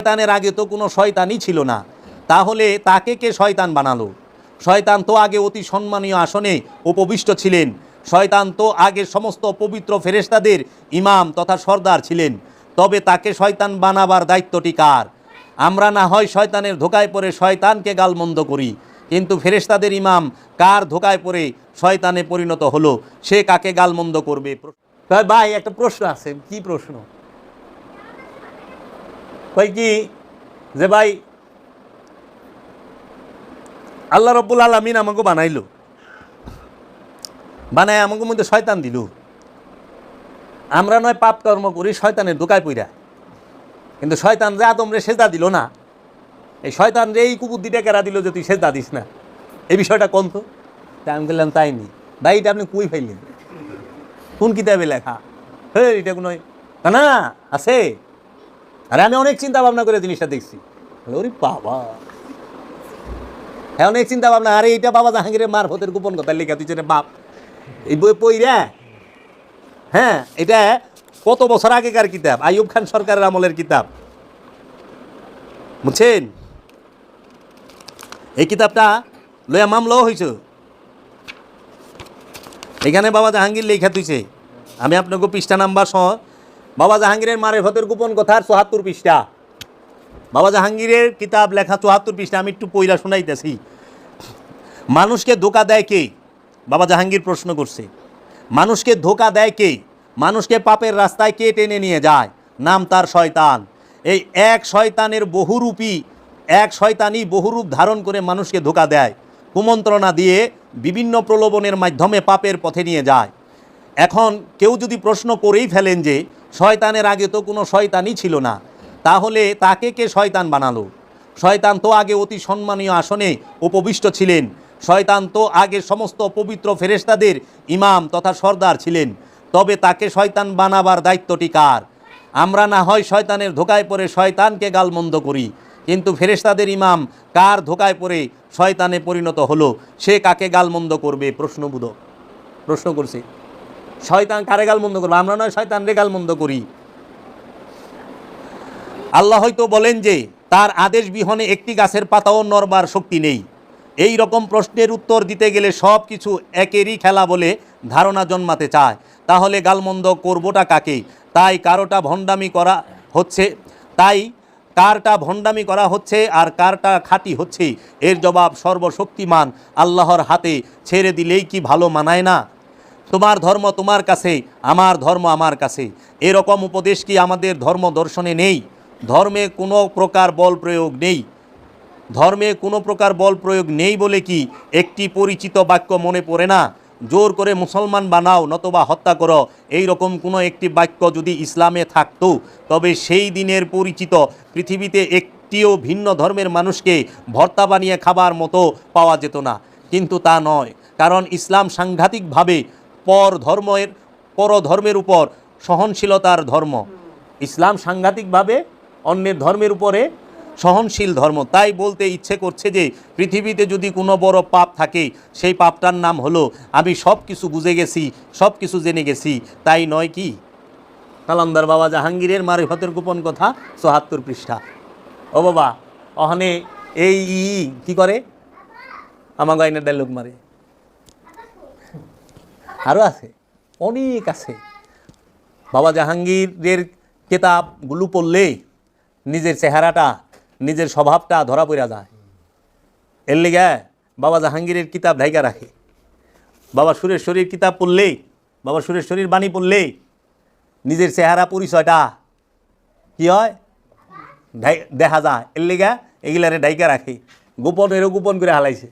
শয়তানের আগে তো কোনো শয়তানই ছিল না। তাহলে তাকে কে শয়তান বানালো? শয়তান তো আগে অতি সম্মানীয় আসনে উপবিষ্ট ছিলেন। শয়তান তো আগে সমস্ত পবিত্র ফেরেশতাদের ইমাম তথা সর্দার ছিলেন। তবে তাকে শয়তান বানাবার দায়িত্বটি কার? আমরা না হয় শয়তানের ধোকায় পড়ে শয়তানকে গালমন্দ করি, কিন্তু ফেরেশতাদের ইমাম কার ধোকায় পড়ে শয়তানে পরিণত হলো? সে কাকে গালমন্দ করবে? ভাই, একটা প্রশ্ন আছে। কি প্রশ্ন? কই কি? যে ভাই, আল্লাহ রব্বুল আলমিন আমাকে বানাইলো। বানায় আমাকে মধ্যে শয়তান দিল। আমরা নয় পাপ কর্ম করি, শয়তানের দোকায় পইরা। কিন্তু শয়তান যে আদম রে সেজদা দিল না, এই শয়তান রে এই কুবুদ্দিটা কেরা দিল যে তুই সেজদা দিস না। এই বিষয়টা কোন তো? তা আমি বললাম, তাই নি। ভাই, এটা আপনি কুই ফাইলেন কোন কিতাবে লেখা? হে এটা কোনো না, আছে। আরে আমি অনেক চিন্তা ভাবনা করে জিনিসটা দেখছি। ওরে বাবা। হ্যাঁ অনেক চিন্তা ভাবনা আরে, এইটা বাবা জাহাঙ্গীরের মারফতের গোপন কথা। লেখা তুই বাপ, এই বই পই রে হ্যাঁ এটা কত বছর আগেকার কিতাব? আইয়ুব খান সরকারের আমলের কিতাব। বুঝছেন? এই কিতাবটা লয়া মামলাও হয়েছে এখানে বাবা জাহাঙ্গীর লেখা তুইছে। আমি আপনাকে পৃষ্ঠা নাম্বার সহ বাবা জাহাঙ্গীরের মারে ভতের গোপন কথার চুহাত্তর পৃষ্ঠা। বাবা জাহাঙ্গীরের কিতাব লেখা চুহাত্তর পৃষ্ঠা, আমি একটু পইলা শোনাইতেছি। মানুষকে ধোকা দেয় কে? বাবা জাহাঙ্গীর প্রশ্ন করছে। মানুষকে ধোকা দেয় কে? মানুষকে পাপের রাস্তায় কে টেনে নিয়ে যায়? নাম তার শয়তান। এই এক শয়তানের বহুরূপী, এক শয়তানই বহুরূপ ধারণ করে মানুষকে ধোকা দেয়। কুমন্ত্রণা দিয়ে বিভিন্ন প্রলোভনের মাধ্যমে পাপের পথে নিয়ে যায়। এখন কেউ যদি প্রশ্ন করেই ফেলেন যে শয়তানের আগে তো কোনো শয়তানই ছিল না। তাহলে তাকে কে শয়তান বানালো? শয়তান তো আগে অতি সম্মানীয় আসনে উপবিষ্ট ছিলেন। শয়তান তো আগে সমস্ত পবিত্র ফেরেশতাদের ইমাম তথা সর্দার ছিলেন। তবে তাকে শয়তান বানাবার দায়িত্বটি কার? আমরা না হয় শয়তানের ধোকায় পড়ে শয়তানকে গালমন্দ করি, কিন্তু ফেরেশতাদের ইমাম কার ধোকায় পড়ে শয়তানে পরিণত হলো? সে কাকে গালমন্দ করবে? প্রশ্নবোধক প্রশ্ন করছে। শয়তান কারে গাল মন্দ করবে? আমরা নয় শয়তান রে গাল মন্দ করি। আল্লাহ হয়তো বলেন যে, তার আদেশ বিহনে একটি গাছের পাতাও নরবার শক্তি নেই। এই রকম প্রশ্নের উত্তর দিতে গেলে সব কিছু একেরই খেলা বলে ধারণা জন্মাতে চায়। তাহলে গালমন্দ করবোটা কাকে? তাই কারোটা ভণ্ডামি করা হচ্ছে, তাই কারটা ভণ্ডামি করা হচ্ছে আর কারটা খাঁটি হচ্ছে। এর জবাব সর্বশক্তিমান আল্লাহর হাতে ছেড়ে দিলেই কি ভালো মানায় না? তোমার ধর্ম তোমার কাছে আমার ধর্ম আমার কাছে এরকম উপদেশ কি আমাদের ধর্ম দর্শনে নেই? ধর্মে কোনো প্রকার বল প্রয়োগ নেই। ধর্মে কোনো প্রকার বল প্রয়োগ নেই বলে কি একটি পরিচিত বাক্য মনে পড়ে না? জোর করে মুসলমান বানাও, নতবা হত্যা করো। এই রকম কোনো একটি বাক্য যদি ইসলামে থাকতো, তবে সেই দিনের পরিচিত পৃথিবীতে একটিও ভিন্ন ধর্মের মানুষকে ভর্তা বানিয়ে খাবার মতো পাওয়া যেত না। কিন্তু তা নয়, কারণ ইসলাম সাংঘাতিকভাবে পর ধর্মের পর ধর্মের উপর, সহনশীলতার ধর্ম। ইসলাম সাংঘাতিকভাবে অন্যের ধর্মের উপরে সহনশীল ধর্ম। তাই বলতে ইচ্ছে করছে যে, পৃথিবীতে যদি কোনো বড় পাপ থাকে, সেই পাপটার নাম হলো, আমি সব কিছু বুঝে গেছি সব কিছু জেনে গেছি, তাই নয় কি? কালান্দার বাবা জাহাঙ্গীরের মারিফতের গোপন কথা চুহাত্তর পৃষ্ঠা। ও বাবা, অহনে এই কি করে? আমার গাইনের ডায়লগ মারে। আরও আছে, অনেক আছে। বাবা জাহাঙ্গীরের কেতাবগুলো পড়লে নিজের চেহারাটা, নিজের স্বভাবটা ধরা পড়া যায়। এর লেগে বাবা জাহাঙ্গীরের কিতাব ঢাইকা রাখে। বাবা সুরেশ্বরীর কিতাব পড়লেই বাবা সুরেশ্বরীর বাণী পড়লেই নিজের চেহারা পরিচয়টা কি হয়? দেখা যায়। এর লেগা এগুলারে ডাইকা রাখে। গোপনেরও গোপন করে হালাইছে।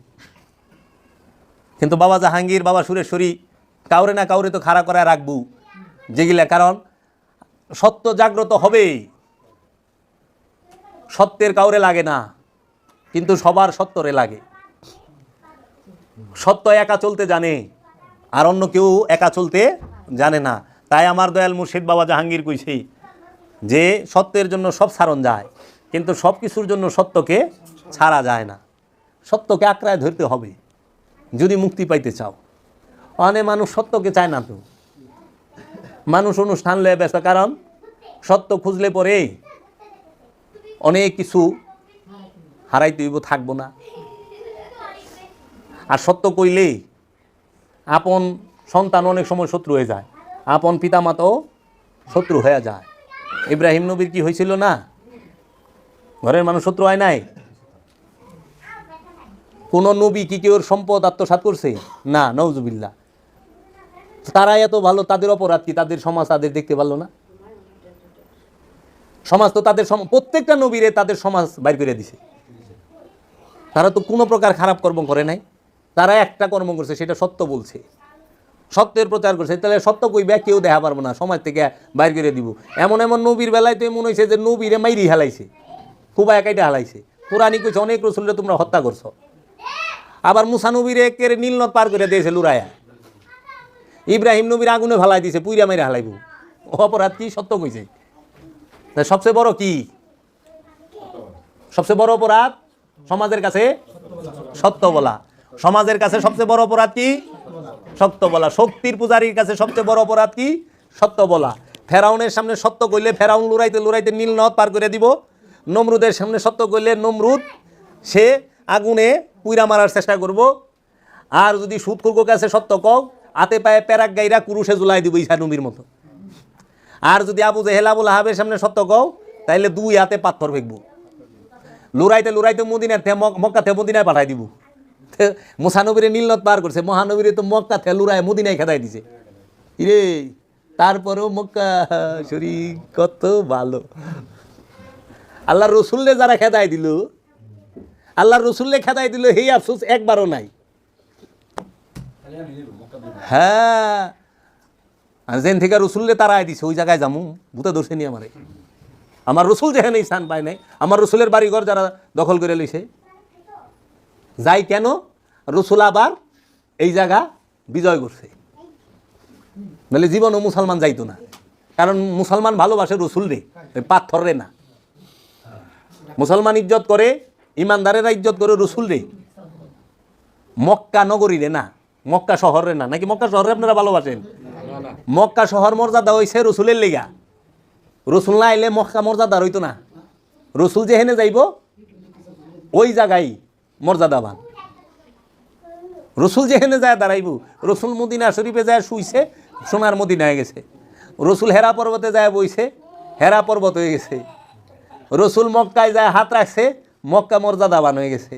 কিন্তু বাবা জাহাঙ্গীর, বাবা সুরেশ্বরী কাউরে না কাউরে তো খাড়া করে রাখব। যেগুলা কারণ সত্য জাগ্রত হবেই। সত্যের কাউরে লাগে না, কিন্তু সবার সত্যরে লাগে। সত্য একা চলতে জানে, আর অন্য কেউ একা চলতে জানে না। তাই আমার দয়াল মুর্শিদ বাবা জাহাঙ্গীর কইছে, যে সত্যের জন্য সব সারণ যায়, কিন্তু সব কিছুর জন্য সত্যকে ছাড়া যায় না। সত্যকে আঁকড়ায় ধরতে হবে, যদি মুক্তি পাইতে চাও। অনেক মানুষ সত্যকে চায় না তো। মানুষ অনুষ্ঠান লয়ে ব্যস্ত, কারণ সত্য খুঁজলে পরে অনেক কিছু হারাই হইব, থাকব না। আর সত্য কইলেই আপন সন্তান অনেক সময় শত্রু হয়ে যায়, আপন পিতামাতাও শত্রু হয়ে যায়। ইব্রাহিম নবীর কি হয়েছিল না? ঘরের মানুষ শত্রু হয় নাই? কোন নবী কি কেউ সম্পদ আত্মসাৎ করছে? না নওজুবিল্লা তারা এত ভালো, তাদের অপরাধ কি? তাদের সমাজ তাদের দেখতে পারল না? সমাজ তো তাদের প্রত্যেকটা নবীরে তাদের সমাজ বাইর করে দিছে। তারা তো কোনো প্রকার খারাপ কর্ম করে নাই। তারা একটা কর্ম করছে, সেটা সত্য বলছে। সত্যের প্রচার করছে। তাহলে সত্য কইবে, কেউ দেখা পারব না। সমাজ থেকে বাইর করে দিব। এমন এমন নবীর বেলায় তো এমন হয়েছে যে নবীরে মাইরি হেলাইছে। খুব একাইটা হালাইছে। কোরআনই কইছে, অনেক রসুলরে তোমরা হত্যা করছ। আবার মুসা নবীরে একের নীলনদ পার করে দিয়েছে লুরায়া ইব্রাহিম নবীর আগুনে ভালাই দিছে, পুইরা মেরে হালাইব। অপরাধ কি সত্য কইছে? সবচেয়ে বড় কি? সবচেয়ে বড় অপরাধ সমাজের কাছে সত্য বলা। সমাজের কাছে সবচেয়ে বড় অপরাধ কি? সত্য বলা। শক্তির পূজারীর কাছে সবচেয়ে বড় অপরাধ কি? সত্য বলা। ফেরাউনের সামনে সত্য কইলে ফেরাউন লুরাইতে লুরাইতে নীল নদ পার করে দিব। নমরুদের সামনে সত্য কইলে নমরুদ, সে আগুনে পুইরা মারার চেষ্টা করব। আর যদি সুদ কুরকুর কাছে সত্য কও আতে পায়ে প্যারাক গাইরা কুরুষে জুলাই দিব ঈশা নবীর মতো। আর যদি আবু জেহেল আবুল আহাবের সামনে সত্য কও, তাইলে দুই হাতে পাথর ফেকবো। লুরাইতে লুরাইতে মদিনার থেকে মক- মক্কা থেকে মদিনায় পাঠাই দিব। মুসানবীরে নীলনত পার করছে মহানবীরে তো মক্কা থেকে লুরায় মদিনায় খেদাই দিছে। ইরে, তারপরেও মক্কা শরীর কত ভালো। আল্লাহ রসুল্লে যারা খেদাই দিল আল্লাহ রসুল্লে খেদাই দিল, সেই আফসোস একবারও নাই। হ্যাঁ। যেন থেকে রসুল্লে তারাই দিছে, ওই জায়গায় যামু ভূতে দোষে নি আমারে। আমার রসুল যেখানে স্থান পায় নাই, আমার রসুলের বাড়িঘর যারা দখল করে লইছে। যাই কেন? রসুল আবার এই জায়গা বিজয় করছে। নাহলে জীবনও মুসলমান যাইতো না। কারণ মুসলমান ভালোবাসে রসুল রে পাথর রে না। মুসলমান ইজ্জত করে, ইমানদারেরা ইজ্জত করে রসুল রে। মক্কা নগরী রে না। মক্কা শহর না। নাকি মক্কা শহরে আপনারা ভালোবাসেন? মক্কা শহর মর্যাদা হইছে রসুলের লেগা। রসুল না আইলে মক্কা মর্যাদা হইতো না। রসুল যেহেনে যাইব ওই জায়গায় মর্যাদাবান রসুল যেখানে যায় দাঁড়াইব রসুল মদিনা শরীফে যায় শুইছে সোনার মদিনায় গেছে। রসুল হেরা পর্বতে যায় বইছে হেরা পর্বত হয়ে গেছে। রসুল মক্কায় যায় হাত রাখছে মক্কা মর্যাদাবান হয়ে গেছে।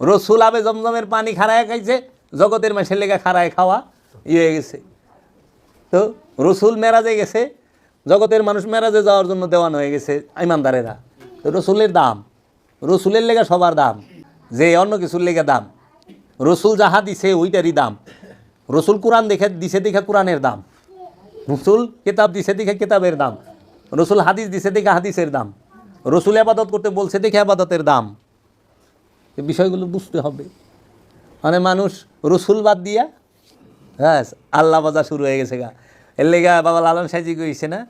রসুল আবে জমজমের পানি খাড়ায় খাইছে জগতের মাসের লেগে খাড়ায় খাওয়া ইয়ে হয়ে গেছে। তো রসুল মেরাজে গেছে, জগতের মানুষ মেরাজে যাওয়ার জন্য দেওয়ান হয়ে গেছে ইমানদারেরা। তো রসুলের দাম, রসুলের লেগে সবার দাম, যে অন্য কিছুর লেগে দাম। রসুল যাহা দিছে ওইটারই দাম। রসুল কোরআন দেখে, দিছে দেখে কোরআনের দাম। রসুল কেতাব দিছে দেখে কেতাবের দাম। রসুল হাদিস দিছে দেখে হাদিসের দাম। রসুল আবাদত করতে বলছে দেখে আবাদতের দাম। এই বিষয়গুলো বুঝতে হবে। মানে মানুষ রসুল বাদ দিয়া হ্যাঁ আল্লাহ বাজা শুরু হয়ে গেছে গা। এর লেগা বাবা লালন সাইজি কইছে না,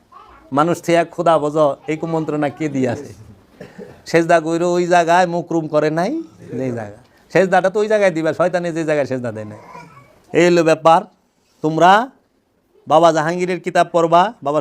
মানুষ থেকে খোদা বজ এই কুমন্ত্রণা কে দিয়ে আছে? সেজদা কইরো ওই জায়গায় মুকরুম করে নাই, যেই জায়গা। সেজদাটা তো ওই জায়গায় দিবা, শয়তানে যে জায়গায় সেজদা দেয় নাই। এই হলো ব্যাপার। তোমরা বাবা জাহাঙ্গীরের কিতাব পড়বা, বাবা